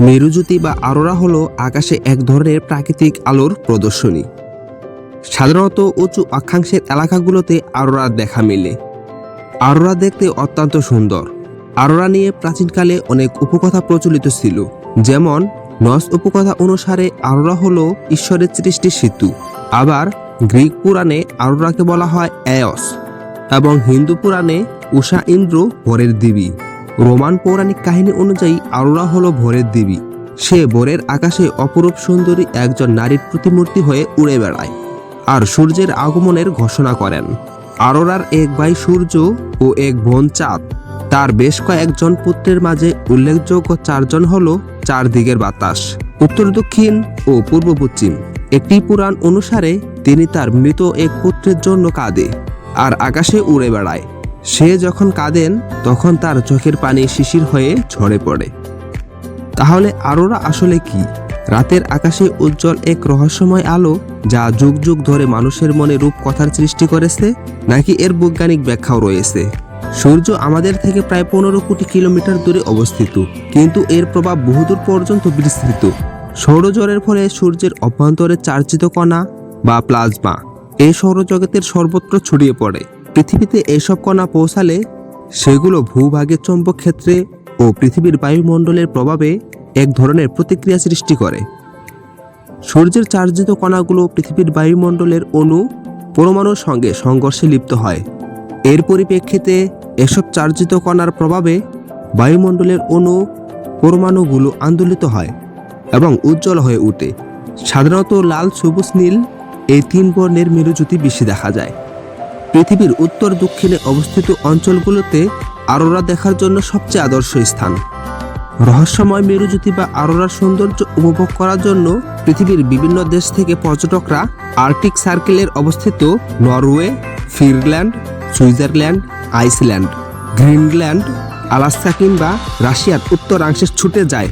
মেরুজ্যোতি বা আরোরা হলো আকাশে এক ধরনের প্রাকৃতিক আলোর প্রদর্শনী। সাধারণত উঁচু অক্ষাংশের এলাকাগুলোতে আরোরা দেখা মেলে। আরোরা দেখতে অত্যন্ত সুন্দর। আরোরা নিয়ে প্রাচীনকালে অনেক উপকথা প্রচলিত ছিল। যেমন, নস উপকথা অনুসারে আরোরা হলো ঈশ্বরের সৃষ্টি সেতু। আবার, গ্রিক পুরাণে আরোরাকে বলা হয় অ্যায়স এবং হিন্দু পুরাণে উষা ইন্দ্র ভোরের দেবী। রোমান পৌরাণিক কাহিনী অনুযায়ী আরোরা হলো ভোরের দেবী। সে ভোরের আকাশে অপরূপ সুন্দরী একজন নারীর প্রতিমূর্তি হয়ে উড়ে বেড়ায় আর সূর্যের আগমনের ঘোষণা করেন। আরোরার এক ভাই সূর্য ও এক বোন চাঁদ। তার বেশ কয়েকজন পুত্রের মাঝে উল্লেখযোগ্য চারজন হল চার দিকের বাতাস, উত্তর দক্ষিণ ও পূর্ব পশ্চিম। একটি পুরাণ অনুসারে তিনি তার মৃত এক পুত্রের জন্য কাঁদে আর আকাশে উড়ে বেড়ায়। সে যখন কাঁদেন, তখন তার চোখের পানি শিশির হয়ে ঝরে পড়ে। তাহলে আরোরা আসলে কি? রাতের আকাশে উজ্জ্বল এক রহস্যময় আলো, যা যুগ যুগ ধরে মানুষের মনে রূপকথার সৃষ্টি করেছে, নাকি এর বৈজ্ঞানিক ব্যাখ্যাও রয়েছে? সূর্য আমাদের থেকে প্রায় পনেরো কোটি কিলোমিটার দূরে অবস্থিত, কিন্তু এর প্রভাব বহুদূর পর্যন্ত বিস্তৃত। সৌরজলের ফলে সূর্যের অভ্যন্তরে চার্জিত কণা বা প্লাজমা, এই সৌরজগতের সর্বত্র ছড়িয়ে পড়ে। পৃথিবীতে এসব কণা পৌঁছালে সেগুলো ভূভাগের চৌম্বক ক্ষেত্রে ও পৃথিবীর বায়ুমণ্ডলের প্রভাবে এক ধরনের প্রতিক্রিয়া সৃষ্টি করে। সূর্যের চার্জিত কণাগুলো পৃথিবীর বায়ুমণ্ডলের অণু পরমাণুর সঙ্গে সংঘর্ষে লিপ্ত হয়। এর পরিপ্রেক্ষিতে এসব চার্জিত কণার প্রভাবে বায়ুমণ্ডলের অণু পরমাণুগুলো আন্দোলিত হয় এবং উজ্জ্বল হয়ে ওঠে সাধারণত লাল, সবুজ, নীল এই তিন বর্ণের মেরুজ্যোতি বেশি দেখা যায়। পৃথিবীর উত্তর দক্ষিণে অবস্থিত অঞ্চলগুলোতে আরোরা দেখার জন্য সবচেয়ে আদর্শ স্থান। রহস্যময় মেরুজ্যোতি বা আরোরার সৌন্দর্য উপভোগ করার জন্য পৃথিবীর বিভিন্ন দেশ থেকে পর্যটকরা আর্কটিক সার্কেলের অবস্থিত Norway, Finland, Switzerland, Iceland, Greenland, Alaska কিংবা রাশিয়ার উত্তরাংশে ছুটে যায়।